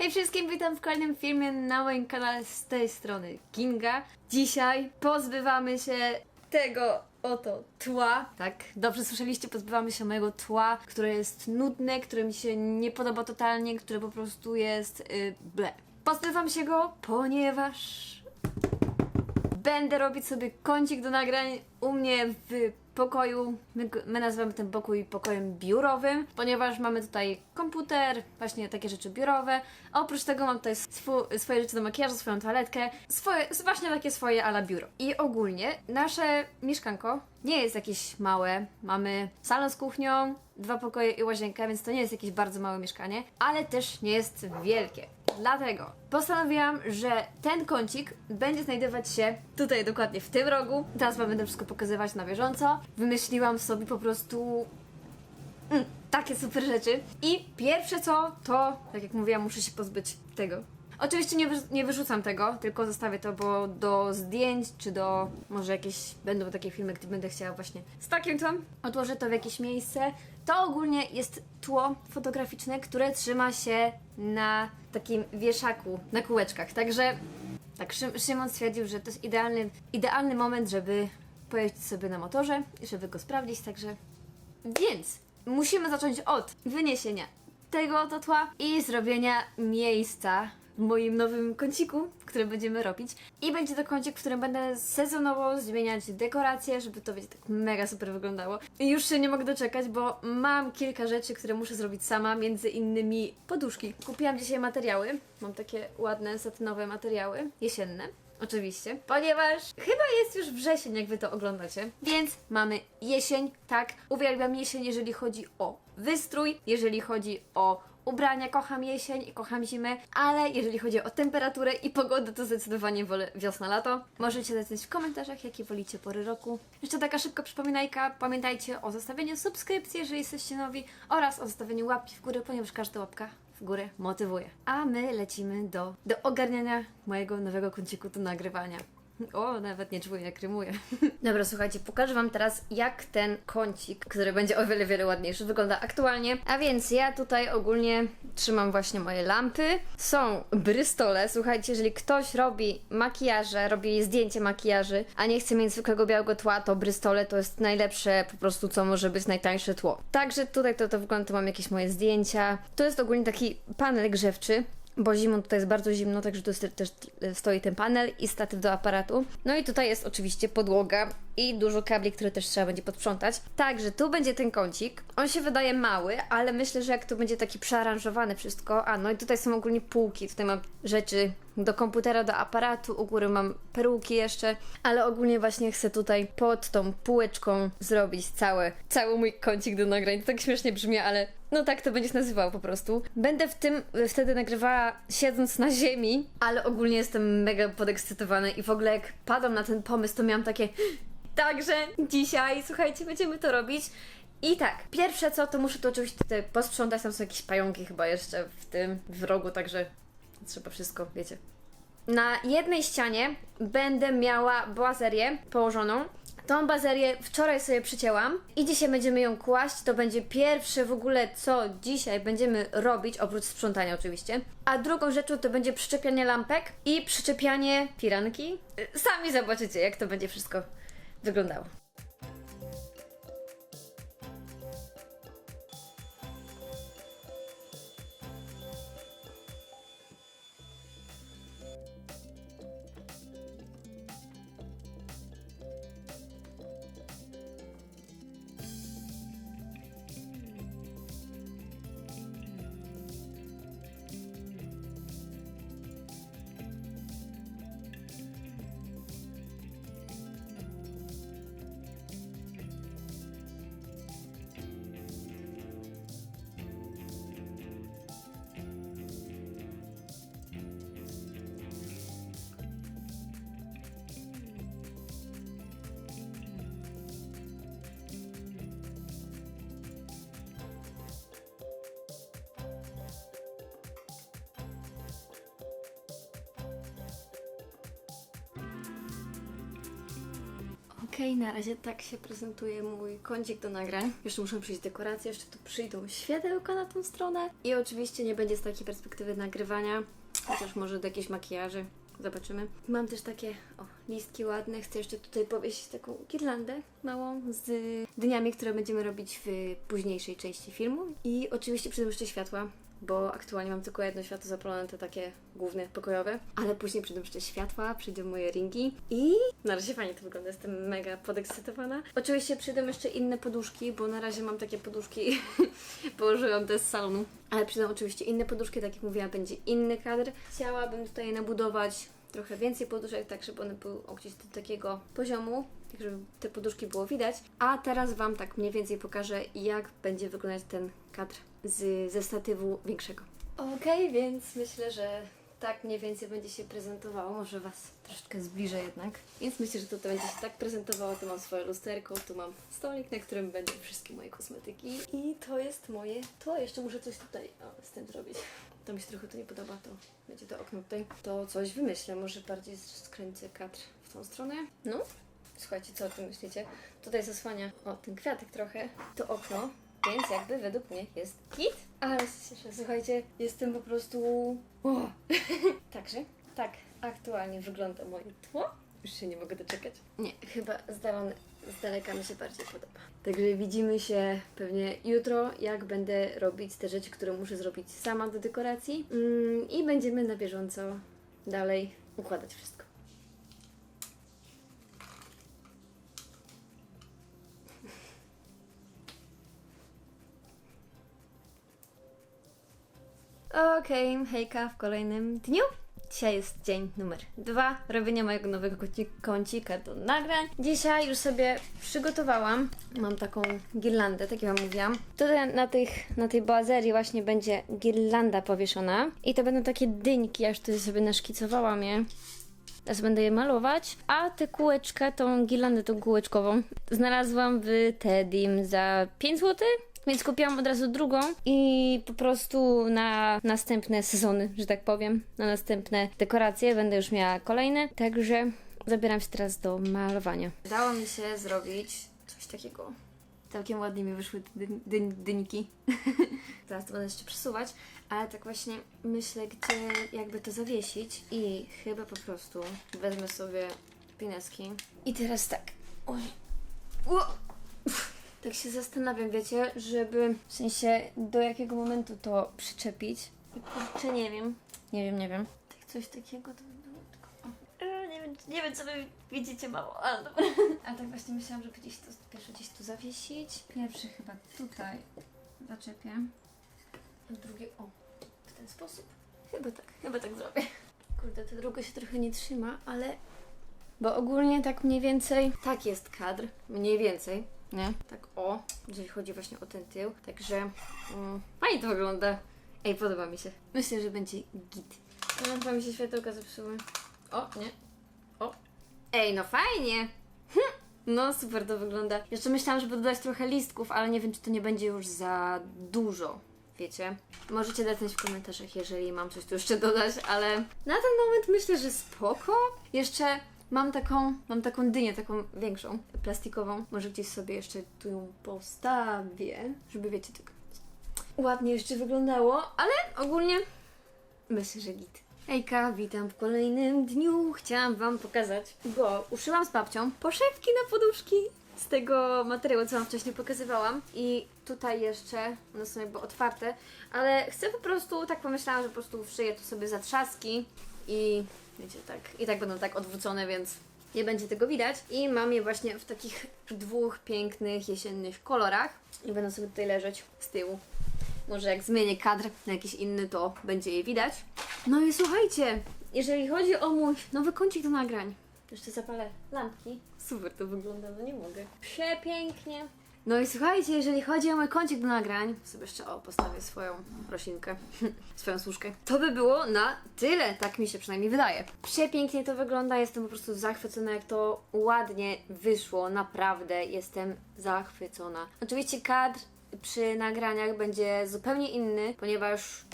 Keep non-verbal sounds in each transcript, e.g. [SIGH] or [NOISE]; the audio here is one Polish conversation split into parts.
Hej wszystkim, witam w kolejnym filmie na moim kanale z tej strony Kinga. Dzisiaj pozbywamy się tego oto tła. Tak, dobrze słyszeliście, pozbywamy się mojego tła, które jest nudne, które mi się nie podoba totalnie, które po prostu jest yy, ble. Pozbywam się go, ponieważ będę robić sobie kącik do nagrań u mnie w pokoju. My, my nazywamy ten pokój pokojem biurowym, ponieważ mamy tutaj komputer, właśnie takie rzeczy biurowe. A oprócz tego mam tutaj swu, swoje rzeczy do makijażu, swoją toaletkę, swoje, właśnie takie swoje ala biuro. I ogólnie nasze mieszkanko nie jest jakieś małe. Mamy salon z kuchnią, dwa pokoje i łazienkę, więc to nie jest jakieś bardzo małe mieszkanie, ale też nie jest wielkie. Dlatego postanowiłam, że ten kącik będzie znajdować się tutaj dokładnie w tym rogu. Teraz wam będę wszystko pokazywać na bieżąco. Wymyśliłam sobie po prostu mm, takie super rzeczy. I pierwsze co, to, tak jak mówiłam, muszę się pozbyć tego. Oczywiście nie, nie wyrzucam tego, tylko zostawię to, bo do zdjęć, czy do może jakieś będą takie filmy, gdzie będę chciała właśnie z takim tam odłożę to w jakieś miejsce. To ogólnie jest tło fotograficzne, które trzyma się na takim wieszaku, na kółeczkach. Także tak, Szym- Szymon stwierdził, że to jest idealny, idealny moment, żeby pojeździć sobie na motorze i żeby go sprawdzić, także więc musimy zacząć od wyniesienia tego oto tła i zrobienia miejsca w moim nowym kąciku, który będziemy robić. I będzie to kącik, w którym będę sezonowo zmieniać dekoracje, żeby to będzie tak mega super wyglądało. I już się nie mogę doczekać, bo mam kilka rzeczy, które muszę zrobić sama, między innymi poduszki. Kupiłam dzisiaj materiały, mam takie ładne, satynowe materiały, jesienne. Oczywiście, ponieważ chyba jest już wrzesień, jak wy to oglądacie. Więc mamy jesień, tak. Uwielbiam jesień, jeżeli chodzi o wystrój, jeżeli chodzi o ubrania, kocham jesień i kocham zimę, ale jeżeli chodzi o temperaturę i pogodę, to zdecydowanie wolę wiosna, lato. Możecie napisać w komentarzach, jakie wolicie pory roku. Jeszcze taka szybka przypominajka, pamiętajcie o zostawieniu subskrypcji, jeżeli jesteście nowi, oraz o zostawieniu łapki w górę, ponieważ każda łapka w górę motywuje. A my lecimy do, do ogarniania mojego nowego kąciku do nagrywania. O, nawet nie czuję, jak rymuję. [LAUGHS] Dobra, słuchajcie, pokażę Wam teraz, jak ten kącik, który będzie o wiele, wiele ładniejszy, wygląda aktualnie. A więc ja tutaj ogólnie trzymam właśnie moje lampy. Są brystole. Słuchajcie, jeżeli ktoś robi makijaże, robi zdjęcie makijaży, a nie chce mieć zwykłego białego tła, to brystole to jest najlepsze po prostu, co może być najtańsze tło. Także tutaj to, to wygląda, to mam jakieś moje zdjęcia. To jest ogólnie taki panel grzewczy bo zimą tutaj jest bardzo zimno, także tu też stoi ten panel i statyw do aparatu. No i tutaj jest oczywiście podłoga i dużo kabli, które też trzeba będzie podprzątać. Także tu będzie ten kącik. On się wydaje mały, ale myślę, że jak tu będzie taki przearanżowany wszystko. A no i tutaj są ogólnie półki. Tutaj mam rzeczy do komputera, do aparatu, u góry mam peruki jeszcze, ale ogólnie właśnie chcę tutaj pod tą półeczką zrobić całe, cały mój kącik do nagrań. To tak śmiesznie brzmi, ale no tak to będzie się nazywał po prostu. Będę w tym wtedy nagrywała siedząc na ziemi, ale ogólnie jestem mega podekscytowana i w ogóle jak padłam na ten pomysł, to miałam takie Także dzisiaj, słuchajcie, będziemy to robić. I tak, pierwsze co, to muszę to oczywiście posprzątać, tam są jakieś pająki chyba jeszcze w tym, w rogu, także trzeba wszystko, wiecie. Na jednej ścianie będę miała bazerię położoną. Tą bazerię wczoraj sobie przycięłam i dzisiaj będziemy ją kłaść. To będzie pierwsze w ogóle, co dzisiaj będziemy robić, oprócz sprzątania oczywiście. A drugą rzeczą to będzie przyczepianie lampek i przyczepianie firanki. Sami zobaczycie, jak to będzie wszystko wyglądało. Okej, na razie tak się prezentuje mój kącik do nagrań. Jeszcze muszę przyjść dekoracje, jeszcze tu przyjdą światełka na tą stronę. I oczywiście nie będzie z takiej perspektywy nagrywania, chociaż może do jakiejś makijaży. Zobaczymy. Mam też takie o, listki ładne. Chcę jeszcze tutaj powiesić taką girlandę małą z dniami, które będziemy robić w późniejszej części filmu. I oczywiście przyjdą jeszcze światła, bo aktualnie mam tylko jedno światło zapalone, te takie główne, pokojowe. Ale później przyjdą jeszcze światła, przyjdą moje ringi i na razie fajnie to wygląda, jestem mega podekscytowana. Oczywiście przyjdą jeszcze inne poduszki, bo na razie mam takie poduszki, [LAUGHS] położyłam te z salonu. Ale przyjdą oczywiście inne poduszki, tak jak mówiłam, będzie inny kadr. Chciałabym tutaj nabudować trochę więcej poduszek, tak żeby one były gdzieś do takiego poziomu, tak żeby te poduszki było widać. A teraz Wam tak mniej więcej pokażę, jak będzie wyglądać ten kadr z, ze statywu większego. Okej, więc myślę, że tak mniej więcej będzie się prezentowało. Może Was troszeczkę zbliżę jednak. Więc myślę, że to będzie się tak prezentowało. Tu mam swoje lusterko, tu mam stolik, na którym będą wszystkie moje kosmetyki. I to jest moje to. Jeszcze muszę coś tutaj o, z tym zrobić. To mi się trochę to nie podoba, to będzie to okno tutaj. To coś wymyślę. Może bardziej skręcę kadr w tą stronę. No, Słuchajcie, co o tym myślicie? Tutaj zasłania o ten kwiatek trochę, to okno, więc jakby według mnie jest git. Ale się cieszę, słuchajcie, jestem po prostu... O! [LAUGHS] Także, tak, aktualnie wygląda moje tło. Już się nie mogę doczekać. Nie, chyba z, z daleka mi się bardziej podoba. Także widzimy się pewnie jutro, jak będę robić te rzeczy, które muszę zrobić sama do dekoracji. Mm, I będziemy na bieżąco dalej układać wszystko. Okej, hejka w kolejnym dniu. Dzisiaj jest dzień numer dwa robienia mojego nowego kąci- kącika do nagrań. Dzisiaj już sobie przygotowałam. Mam taką girlandę, tak jak wam mówiłam. Tutaj na, tych, na tej bazerii właśnie będzie girlanda powieszona. I to będą takie dyńki, ja już tutaj sobie naszkicowałam je. Teraz będę je malować. A tę kółeczkę, tą girlandę tą kółeczkową znalazłam w Tedim za 5 zł. Więc kupiłam od razu drugą i po prostu na następne sezony, że tak powiem, na następne dekoracje będę już miała kolejne. Także zabieram się teraz do malowania. Udało mi się zrobić coś takiego. Całkiem ładnie mi wyszły dyn- dyn- dynki. [LAUGHS] Teraz to będę jeszcze przesuwać, ale tak właśnie myślę, gdzie jakby to zawiesić i chyba po prostu wezmę sobie pineski. I teraz tak. Oj. Ło! Tak się zastanawiam, wiecie, żeby w sensie do jakiego momentu to przyczepić. I kurczę, nie wiem. Nie wiem, nie wiem. Tak coś takiego to by było tylko. o. E, Nie wiem, nie wiem, co wy widzicie mało, ale dobra. [LAUGHS] A tak właśnie myślałam, żeby gdzieś to pierwsze gdzieś tu zawiesić. Pierwszy chyba tutaj zaczepię. Drugie, o, w ten sposób. Chyba tak, chyba tak zrobię. Kurde, to drugie się trochę nie trzyma, ale bo ogólnie tak mniej więcej tak jest kadr, mniej więcej, nie? Tak o, jeżeli chodzi właśnie o ten tył. Także mm, fajnie to wygląda. Ej, podoba mi się. Myślę, że będzie git. No, chyba mi się światełka zepsuły. O, nie. O. Ej, no fajnie. Hm. No super to wygląda. Jeszcze myślałam, żeby dodać trochę listków, ale nie wiem, czy to nie będzie już za dużo. Wiecie? Możecie dać w komentarzach, jeżeli mam coś tu jeszcze dodać, ale na ten moment myślę, że spoko. Jeszcze mam taką, mam taką dynię, taką większą, plastikową. Może gdzieś sobie jeszcze tu ją postawię, żeby wiecie, tak ładnie jeszcze wyglądało, ale ogólnie myślę, że git. Hejka, witam w kolejnym dniu. Chciałam Wam pokazać, bo uszyłam z babcią poszewki na poduszki z tego materiału, co Wam wcześniej pokazywałam. I tutaj jeszcze, one są jakby otwarte, ale chcę po prostu, tak pomyślałam, że po prostu wszyję tu sobie zatrzaski i wiecie, tak, i tak będą tak odwrócone, więc nie będzie tego widać. I mam je właśnie w takich dwóch pięknych jesiennych kolorach i będą sobie tutaj leżeć z tyłu. Może jak zmienię kadr na jakiś inny, to będzie je widać. No i słuchajcie, jeżeli chodzi o mój nowy kącik do nagrań, jeszcze zapalę lampki. Super to wygląda, no nie mogę. Przepięknie. No i słuchajcie, jeżeli chodzi o mój kącik do nagrań, sobie jeszcze o, postawię swoją roślinkę, [LAUGHS] swoją służkę. To by było na tyle, tak mi się przynajmniej wydaje. Przepięknie to wygląda, jestem po prostu zachwycona, jak to ładnie wyszło, naprawdę jestem zachwycona. Oczywiście kadr przy nagraniach będzie zupełnie inny, ponieważ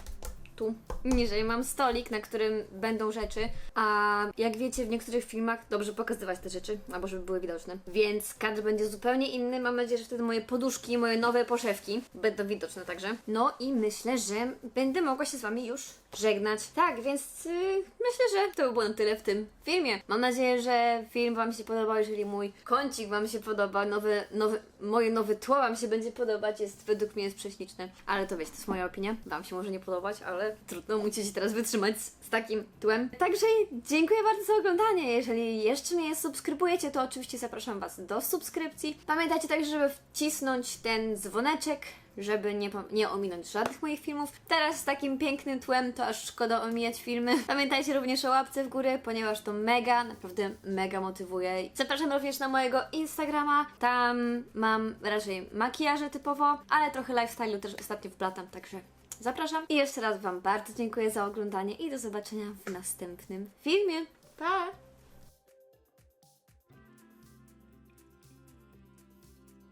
tu. Niżej mam stolik, na którym będą rzeczy, a jak wiecie, w niektórych filmach dobrze pokazywać te rzeczy, albo żeby były widoczne. Więc kadr będzie zupełnie inny. Mam nadzieję, że wtedy moje poduszki, moje nowe poszewki będą widoczne także. No i myślę, że będę mogła się z Wami już żegnać. Tak, więc yy, myślę, że to by było na tyle w tym filmie. Mam nadzieję, że film Wam się podobał. Jeżeli mój kącik Wam się podoba, nowy, nowy, moje nowe tło Wam się będzie podobać, jest według mnie jest prześliczne. Ale to wiecie, to jest moja opinia. Wam się może nie podobać, ale trudno, musicie teraz wytrzymać z, z takim tłem. Także dziękuję bardzo za oglądanie. Jeżeli jeszcze nie subskrybujecie, to oczywiście zapraszam Was do subskrypcji. Pamiętajcie także, żeby wcisnąć ten dzwoneczek, żeby nie, nie ominąć żadnych moich filmów. Teraz z takim pięknym tłem to aż szkoda omijać filmy. [LAUGHS] Pamiętajcie również o łapce w górę, ponieważ to mega, naprawdę mega motywuje. Zapraszam również na mojego Instagrama. Tam mam raczej makijaże typowo, ale trochę lifestyle'u też ostatnio wplatam, także zapraszam. I jeszcze raz Wam bardzo dziękuję za oglądanie i do zobaczenia w następnym filmie. Pa!